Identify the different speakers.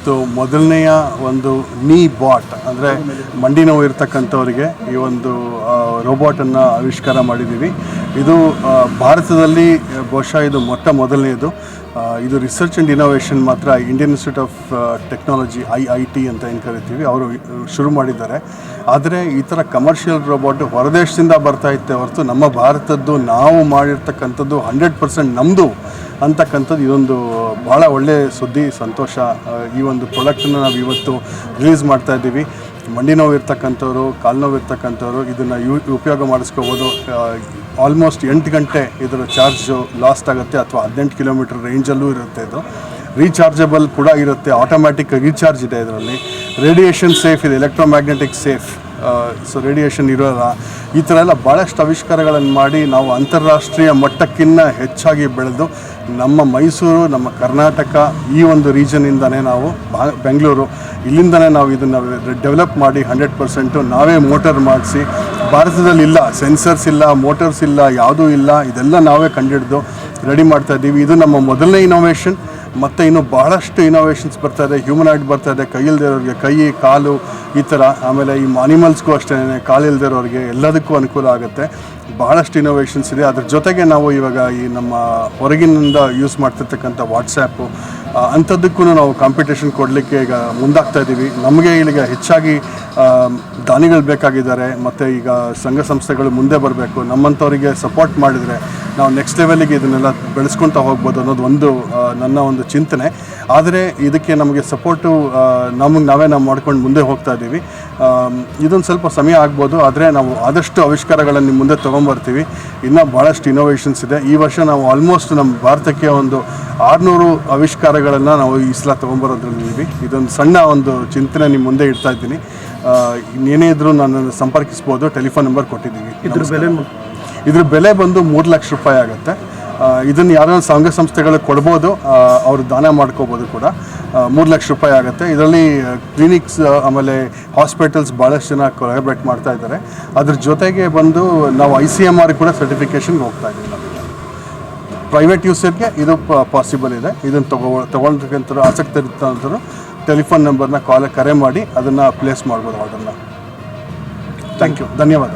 Speaker 1: ಇವತ್ತು ಮೊದಲನೆಯ ಒಂದು ನೀ ಬಾಟ್ ಅಂದರೆ ಮಂಡಿ ನೋವು ಇರ್ತಕ್ಕಂಥವ್ರಿಗೆ ಈ ಒಂದು ರೋಬೋಟನ್ನು ಆವಿಷ್ಕಾರ ಮಾಡಿದ್ದೀವಿ. ಇದು ಭಾರತದಲ್ಲಿ ಬಹುಶಃ ಇದು ಮೊಟ್ಟ ಮೊದಲನೆಯದು ಇದು ರಿಸರ್ಚ್ ಆ್ಯಂಡ್ ಇನೋವೇಷನ್ ಮಾತ್ರ Indian institute of technology I I T ಅಂತ ಏನು ಕರಿತೀವಿ, ಅವರು ಶುರು ಮಾಡಿದ್ದಾರೆ. ಆದರೆ ಈ ಥರ ಕಮರ್ಷಿಯಲ್ ರೋಬೋಟ್ ಹೊರದೇಶದಿಂದ ಬರ್ತಾ ಇತ್ತೆ ಹೊರತು ನಮ್ಮ ಭಾರತದ್ದು ನಾವು ಮಾಡಿರ್ತಕ್ಕಂಥದ್ದು ಹಂಡ್ರೆಡ್ ಪರ್ಸೆಂಟ್ ನಮ್ಮದು ಅಂತಕ್ಕಂಥದ್ದು ಇದೊಂದು ಭಾಳ ಒಳ್ಳೆಯ ಸುದ್ದಿ, ಸಂತೋಷ ಈ ಒಂದು ಪ್ರೊಡಕ್ಟನ್ನು ನಾವು ಇವತ್ತು ರಿಲೀಸ್ ಮಾಡ್ತಾ ಇದ್ದೀವಿ. ಮಂಡಿ ನೋವು ಇರ್ತಕ್ಕಂಥವ್ರು, ಕಾಲು ನೋವು ಇರ್ತಕ್ಕಂಥವ್ರು ಇದನ್ನು ಯು, ಉಪಯೋಗ ಮಾಡಿಸ್ಕೋಬೋದು. ಆಲ್ಮೋಸ್ಟ್ ಎಂಟು ಗಂಟೆ ಇದರ ಚಾರ್ಜು ಲಾಸ್ಟ್ ಆಗುತ್ತೆ ಅಥವಾ ಹದಿನೆಂಟು ಕಿಲೋಮೀಟರ್ ರೇಂಜಲ್ಲೂ ಇರುತ್ತೆ ಇದು. ರೀಚಾರ್ಜಬಲ್ ಕೂಡ ಇರುತ್ತೆ ಆಟೋಮ್ಯಾಟಿಕ್ ರೀಚಾರ್ಜ್ ಇದೆ ಇದರಲ್ಲಿ. ರೇಡಿಯೇಷನ್ ಸೇಫ್ ಇದೆ ಎಲೆಕ್ಟ್ರೋಮ್ಯಾಗ್ನೆಟಿಕ್ ಸೇಫ್ ಸೊ ರೇಡಿಯೇಷನ್ ಇರೋಲ್ಲ. ಈ ಥರ ಎಲ್ಲ ಭಾಳಷ್ಟು ಆವಿಷ್ಕಾರಗಳನ್ನು ಮಾಡಿ ನಾವು ಅಂತಾರಾಷ್ಟ್ರೀಯ ಮಟ್ಟಕ್ಕಿಂತ ಹೆಚ್ಚಾಗಿ ಬೆಳೆದು ನಮ್ಮ ಮೈಸೂರು, ನಮ್ಮ ಕರ್ನಾಟಕ ಈ ಒಂದು ರೀಜನಿಂದನೇ ನಾವು ಬೆಂಗಳೂರು ಇಲ್ಲಿಂದನೇ ನಾವು ಇದನ್ನು ಡೆವಲಪ್ ಮಾಡಿ ಹಂಡ್ರೆಡ್ ಪರ್ಸೆಂಟು ನಾವೇ ಮೋಟರ್ ಮಾಡಿಸಿ ಭಾರತದಲ್ಲಿ ಇಲ್ಲ ಸೆನ್ಸರ್ಸ್ ಇಲ್ಲ ಮೋಟರ್ಸ್ ಇಲ್ಲ, ಯಾವುದೂ ಇಲ್ಲ, ಇದೆಲ್ಲ ನಾವೇ ಕಂಡಿಡ್ದು ರೆಡಿ ಮಾಡ್ತಾ ಇದ್ದೀವಿ. ಇದು ನಮ್ಮ ಮೊದಲನೇ ಇನೋವೇಷನ್ ಮತ್ತು ಇನ್ನು ಬಹಳಷ್ಟು ಇನೋವೇಷನ್ಸ್ ಬರ್ತಾ ಇದೆ. ಹ್ಯೂಮನಾಯ್ಡ್ ಬರ್ತಾ ಇದೆ. ಕೈ ಇಲ್ದಿರೋರಿಗೆ ಕೈ, ಕಾಲು ಈ ಥರ. ಆಮೇಲೆ ಈ ಅನಿಮಲ್ಸ್ಗೂ ಅಷ್ಟೇ, ಕಾಲು ಇರೋರಿಗೆ ಎಲ್ಲದಕ್ಕೂ ಅನುಕೂಲ ಆಗುತ್ತೆ. ಬಹಳಷ್ಟು ಇನೋವೇಷನ್ಸ್ ಇದೆ. ಅದ್ರ ಜೊತೆಗೆ ನಾವು ಇವಾಗ ಈ ನಮ್ಮ ಹೊರಗಿನಿಂದ ಯೂಸ್ ಮಾಡ್ತಿರ್ತಕ್ಕಂಥ ವಾಟ್ಸ್ಯಾಪು ಅಂಥದ್ದಕ್ಕೂ ನಾವು ಕಾಂಪಿಟೇಷನ್ ಕೊಡಲಿಕ್ಕೆ ಈಗ ಮುಂದಾಗ್ತಾ ಇದ್ದೀವಿ ನಮಗೆ ಈಗ ಹೆಚ್ಚಾಗಿ ದಾನಿಗಳು ಬೇಕಾಗಿದ್ದಾರೆ. ಮತ್ತು ಈಗ ಸಂಘ ಸಂಸ್ಥೆಗಳು ಮುಂದೆ ಬರಬೇಕು. ನಮ್ಮಂಥವರಿಗೆ ಸಪೋರ್ಟ್ ಮಾಡಿದರೆ ನಾವು ನೆಕ್ಸ್ಟ್ ಲೆವೆಲಿಗೆ ಇದನ್ನೆಲ್ಲ ಬೆಳೆಸ್ಕೊತಾ ಹೋಗ್ಬೋದು ಅನ್ನೋದು ಒಂದು ನನ್ನ ಒಂದು ಚಿಂತನೆ. ಆದರೆ ಇದಕ್ಕೆ ನಮಗೆ ಸಪೋರ್ಟು ನಮಗೆ ನಾವೇ ನಾವು ಮಾಡ್ಕೊಂಡು ಮುಂದೆ ಹೋಗ್ತಾ ಇದ್ದೀವಿ ಇದೊಂದು ಸ್ವಲ್ಪ ಸಮಯ ಆಗ್ಬೋದು ಆದರೆ ನಾವು ಆದಷ್ಟು ಆವಿಷ್ಕಾರಗಳನ್ನು ನಿಮ್ಮ ಮುಂದೆ ತೊಗೊಂಬರ್ತೀವಿ. ಇನ್ನೂ ಭಾಳಷ್ಟು ಇನೋವೇಷನ್ಸ್ ಇದೆ. ಈ ವರ್ಷ ನಾವು ಆಲ್ಮೋಸ್ಟ್ ನಮ್ಮ ಭಾರತಕ್ಕೆ ಒಂದು ಆರುನೂರು ಆವಿಷ್ಕಾರಗಳನ್ನು ನಾವು ಈ ಸಲ ತೊಗೊಂಬರೋದ್ರಲ್ಲಿದ್ದೀವಿ ಇದೊಂದು ಸಣ್ಣ ಒಂದು ಚಿಂತನೆ ನಿಮ್ಮ ಮುಂದೆ ಇಡ್ತಾ ಇದ್ದೀನಿ. ಇನ್ನೇನೇ ಇದ್ರೂ ನನ್ನನ್ನು ಸಂಪರ್ಕಿಸ್ಬೋದು. ಟೆಲಿಫೋನ್ ನಂಬರ್ ಕೊಟ್ಟಿದ್ದೀವಿ.
Speaker 2: ಇದ್ರ ಬೆಲೆ
Speaker 1: ಇದ್ರ ಬೆಲೆ ಬಂದು ಮೂರು ಲಕ್ಷ ರೂಪಾಯಿ ಆಗುತ್ತೆ. ಇದನ್ನು ಯಾರೋ ಸಂಘ ಸಂಸ್ಥೆಗಳಿಗೆ ಕೊಡ್ಬೋದು ಅವರು ದಾನ ಮಾಡ್ಕೋಬೋದು ಕೂಡ ಮೂರು ಲಕ್ಷ ರೂಪಾಯಿ ಆಗುತ್ತೆ. ಇದರಲ್ಲಿ ಕ್ಲಿನಿಕ್ಸ್ ಆಮೇಲೆ ಹಾಸ್ಪಿಟಲ್ಸ್ ಭಾಳಷ್ಟು ಜನ ಕೊಲಾಬ್ರೇಟ್ ಮಾಡ್ತಾ ಇದ್ದಾರೆ. ಅದ್ರ ಜೊತೆಗೆ ಬಂದು ನಾವು ಐ ಸಿ ಎಂ ಆರ್ ಕೂಡ ಸರ್ಟಿಫಿಕೇಷನ್ಗೆ ಹೋಗ್ತಾ ಇದ್ದೀವಿ ಪ್ರೈವೇಟ್ ಯೂಸರ್ಗೆ ಇದು ಪಾಸಿಬಲ್ ಇದೆ. ಇದನ್ನು ತಗೋ ತೊಗೊಳ್ತಕ್ಕಂಥ ಆಸಕ್ತಿ ಇರ್ತಂಥವ್ರು ಟೆಲಿಫೋನ್ ನಂಬರ್ನ ಕಾಲ್ ಕರೆ ಮಾಡಿ ಅದನ್ನು ಪ್ಲೇಸ್ ಮಾಡ್ಬೋದು ಆರ್ಡರ್ನ ಥ್ಯಾಂಕ್ ಯು ಧನ್ಯವಾದ.